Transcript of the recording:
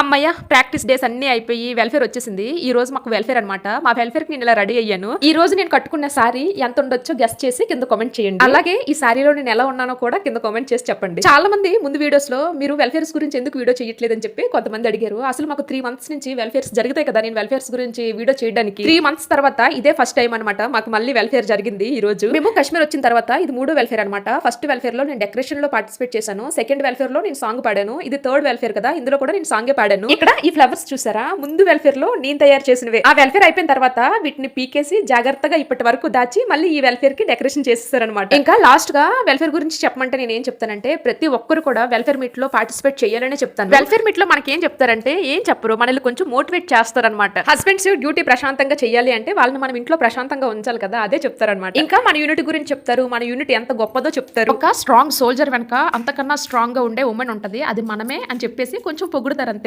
అమ్మయ్య practice days అన్ని అయిపోయి వెల్ఫేర్ వచ్చేసింది. ఈ రోజు మాకు వెల్ఫేర్ అనమాట మా వెల్ఫేర్కి నేను ఇలా రెడీ అయ్యాను. ఈ రోజు నేను కట్టుకున్న సారీ ఎంత ఉండొచ్చో గెస్ట్ చేసి కింద కామెంట్ చేయండి. అలాగే ఈ సారీలో నేను ఎలా ఉన్నానో కూడా కింద కామెంట్ చేసి చెప్పండి. చాలా మంది ముందు వీడియోస్లో మీరు వెల్ఫేర్స్ గురించి ఎందుకు వీడియో చేయట్లేదని చెప్పి కొంతమంది అడిగారు. అసలు మాకు త్రీ మంత్స్ నుంచి వెల్ఫేర్స్ జరుగుతాయి కదా నేను వెల్ఫేర్స్ గురించి వీడియో చేయడానికి. త్రీ మంత్స్ తర్వాత ఇదే ఫస్ట్ టైం అనమాట మాకు మళ్ళీ వెల్ఫేర్ జరిగింది ఈ రోజు. మేము కశ్మీర్ వచ్చిన తర్వాత ఇది మూడో వెల్ఫేర్ అనమాట ఫస్ట్ వెల్ఫేర్లో నేను డెకరేషన్లో పార్టిసిపేట్ చేశాను. సెకండ్ వెల్ఫేర్లో నేను సాంగ్ పాడాను. ఇది థర్డ్ వెల్ఫేర్ కదా ఇందులో కూడా నేను సాంగే పాడాను. ఇక్కడ ఈ ఫ్లవర్స్ చూసారా? ముందు వెల్ఫేర్లో నేను తయారు చేసినవే. ఆ వెల్ఫేర్ అయిపోయిన తర్వాత వీటిని పీకేసి జాగ్రత్తగా ఇప్పటి వరకు దాచి మళ్ళీ ఈ వెల్ఫేర్కి డెకరేషన్ చేసేసారనమాట ఇంకా లాస్ట్గా వెల్ఫేర్ గురించి చెప్పమంటే నేను ఏం చెప్తానంటే ప్రతి ఒక్కరు కూడా వెల్ఫేర్ మీట్లో పార్టిసిపేట్ చేయాలనే చెప్తాను. వెల్ఫేర్ మీట్లో మనకి ఏం చెప్తారంటే ఏం చెప్పరు మనల్ని కొంచెం మోటివేట్ చేస్తారనమాట హస్బెండ్స్ డ్యూటీ ప్రశాంతంగా చేయాలి అంటే వాళ్ళని మనం ఇంట్లో ప్రశాంతంగా ఉంచాలి కదా అదే చెప్తారనమాట ఇంకా మన యూనిట్ గురించి చెప్తారు మన యూనిట్ ఎంత గొప్పదో చెప్తారు. ఒక స్ట్రాంగ్ సోల్జర్ వెనక అంతకన్నా స్ట్రాంగ్గా ఉండే ఉమెన్ ఉంటది అది మనమే అని చెప్పేసి కొంచెం పొగుడుతారు అంతే.